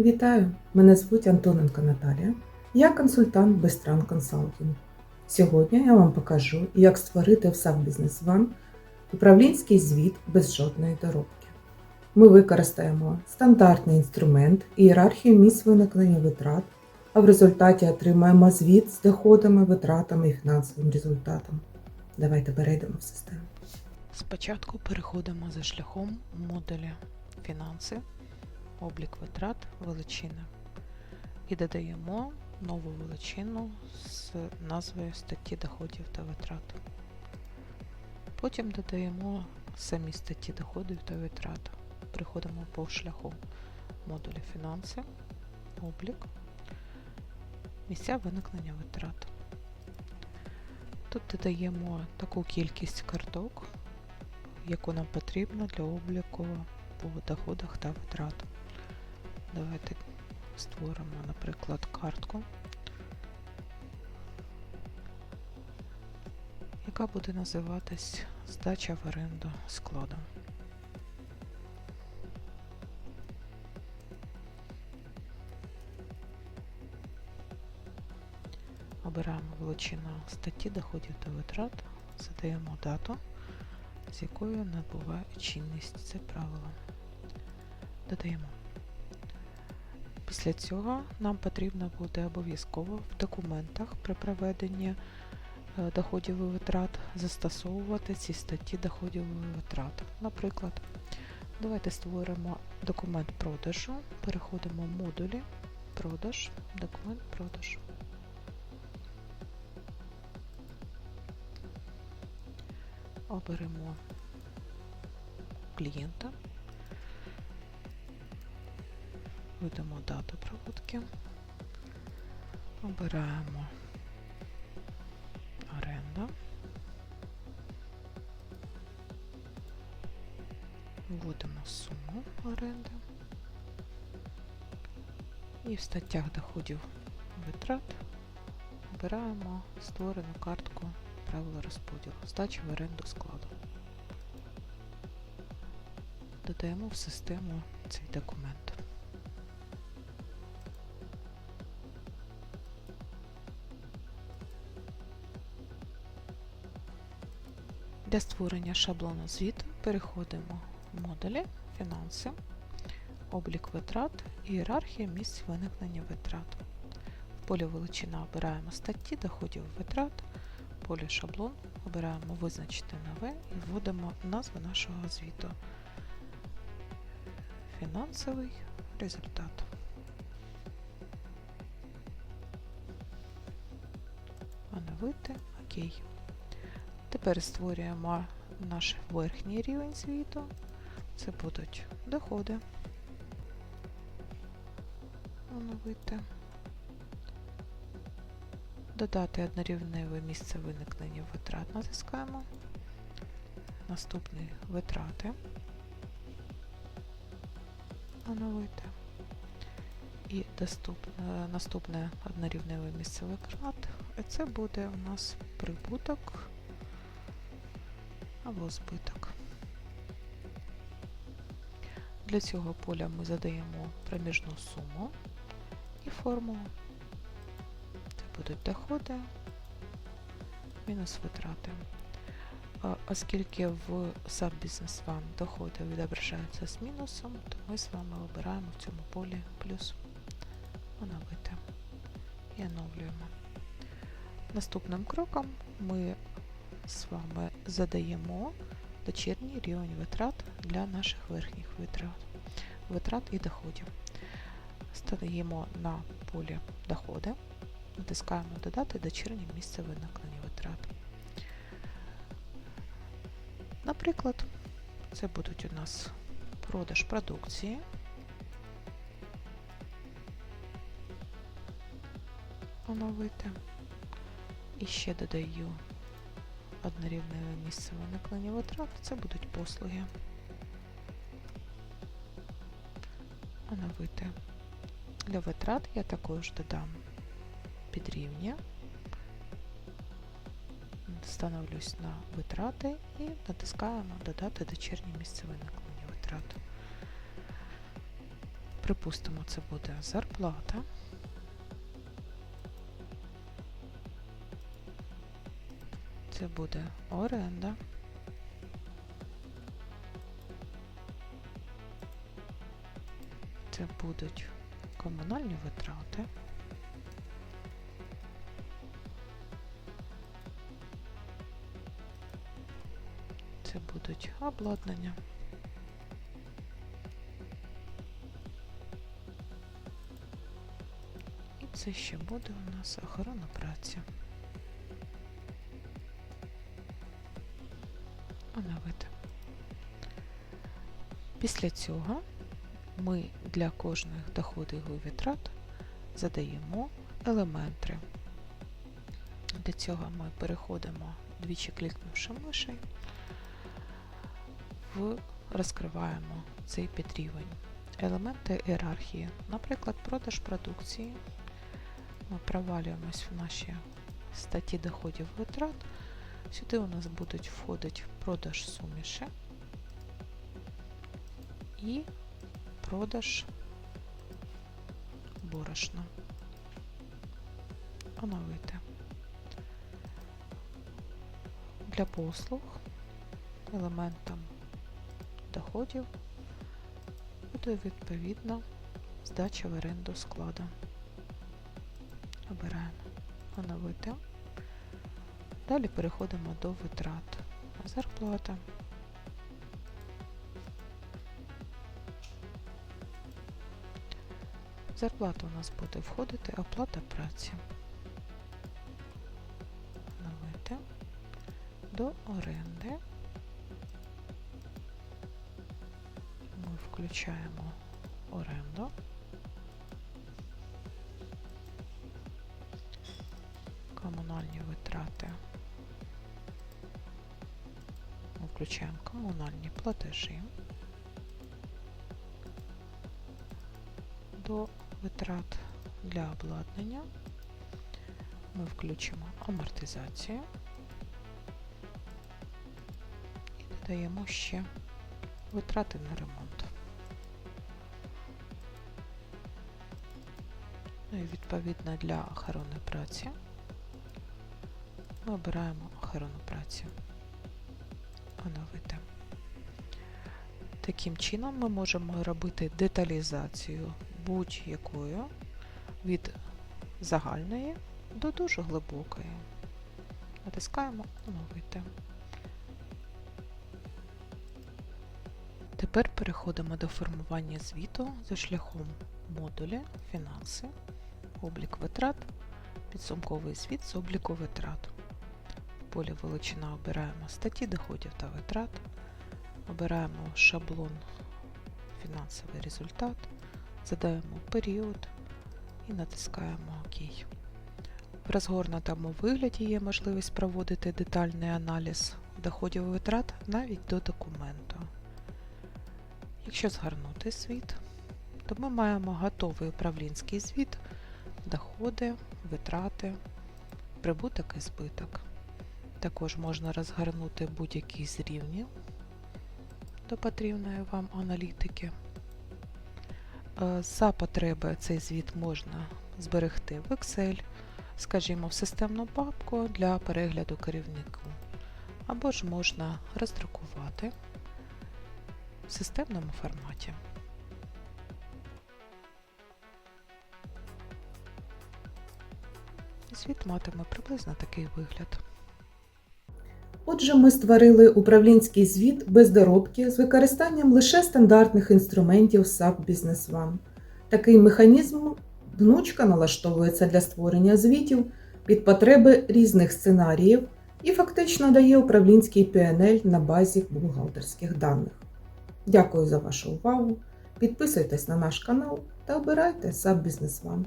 Вітаю! Мене звуть Антоненко Наталія. Я консультант Бестран Консалтинг. Сьогодні я вам покажу, як створити в SAP Business One управлінський звіт без жодної доробки. Ми використаємо стандартний інструмент ієрархію місць виникнення витрат, а в результаті отримаємо звіт з доходами, витратами і фінансовим результатом. Давайте перейдемо в систему. Спочатку переходимо за шляхом модуля фінанси, облік витрат, величини і додаємо нову величину з назвою статті доходів та витрат. Потім додаємо самі статті доходів та витрат. Приходимо по шляху модуля фінанси, облік, місця виникнення витрат. Тут додаємо таку кількість карток, яку нам потрібно для обліку по доходах та витратах. Давайте створимо, наприклад, картку, яка буде називатись здача в оренду складу. Обираємо величину статті доходів та витрат, задаємо дату, з якою набуває чинність це правило. Додаємо. Після цього нам потрібно буде обов'язково в документах при проведенні е, доходів і витрат застосовувати ці статті доходів і витрат. Наприклад, давайте створимо документ продажу, переходимо в модулі продаж, документ продаж. Оберемо клієнта, видамо дату проводки, обираємо оренда, вводимо суму оренди і в статтях доходів витрат обираємо створену картку правила розподілу, здачі в оренду складу. Додаємо в систему цей документ. Для створення шаблону звіту переходимо в модулі фінанси, облік витрат, ієрархія місць виникнення витрат. В полі величина обираємо статті доходів витрат, в полі шаблон обираємо визначити нове і вводимо назву нашого звіту. Фінансовий результат. Оновити ОК. Тепер створюємо наш верхній рівень звіту. Це будуть доходи. Оновити. Додати однорівневе місце виникнення витрат натискаємо. Наступний витрати. Оновити. І доступне, наступне однорівневе місце витрат. Це буде у нас прибуток або збиток. Для цього поля ми задаємо проміжну суму і формулу. Це будуть доходи мінус витрати. Оскільки в SAP Business One доходи відображаються з мінусом, то ми з вами обираємо в цьому полі плюс оновити і оновлюємо. Наступним кроком ми з вами задаємо дочірній рівень витрат для наших верхніх витрат, витрат і доходів. Стаємо на полі доходи, натискаємо Додати дочірнє місце виникнення витрат. Наприклад, це будуть у нас продаж продукції. Оновити. І ще додаю однорівневе місце виникнення витрат, це будуть послуги. Оновити. Для витрат я також додам підрівня, становлюсь на витрати і натискаємо Додати дочірнє місце виникнення витрат. Припустимо, це буде зарплата. Це буде оренда. Це будуть комунальні витрати. Це будуть обладнання. І це ще буде у нас охорона праці. Оновити. Після цього ми для кожних доходів і витрат задаємо елементи. Для цього ми переходимо, двічі клікнувши мишею, в розкриваємо цей підрівень. Елементи ієрархії, наприклад, продаж продукції. Ми провалюємось в наші статті доходів витрат. Сюди у нас будуть входити продаж суміші і продаж борошна. Оновити. Для послуг елементом доходів буде відповідно здача в оренду складу. Обираємо оновити. Далі переходимо до витрат. Зарплата. В у нас буде входити оплата праці. Оновити. До оренди. Ми включаємо оренду. Комунальні витрати. Включаємо комунальні платежі. До витрат для обладнання ми включимо амортизацію і додаємо ще витрати на ремонт. Ну і відповідно для охорони праці ми обираємо охорону праці. Оновити. Таким чином ми можемо робити деталізацію будь-якою від загальної до дуже глибокої. Натискаємо оновити. Тепер переходимо до формування звіту за шляхом модулі, фінанси, облік витрат, підсумковий звіт з обліку витрат. Полі величина обираємо статті доходів та витрат, обираємо шаблон фінансовий результат, задаємо період і натискаємо ОК. В розгорнутому вигляді є можливість проводити детальний аналіз доходів і витрат навіть до документу. Якщо згорнути звіт, то ми маємо готовий управлінський звіт, доходи, витрати, прибуток і збиток. Також можна розгорнути будь-який з рівнів до потрібної вам аналітики. Е, За потреби цей звіт можна зберегти в Excel, скажімо, в системну папку для перегляду керівнику, або ж можна роздрукувати в системному форматі. Звіт матиме приблизно такий вигляд. Отже, ми створили управлінський звіт без доробки з використанням лише стандартних інструментів SAP Business One. Такий механізм гнучко налаштовується для створення звітів під потреби різних сценаріїв і фактично дає управлінський PNL на базі бухгалтерських даних. Дякую за вашу увагу. Підписуйтесь на наш канал та обирайте SAP Business One.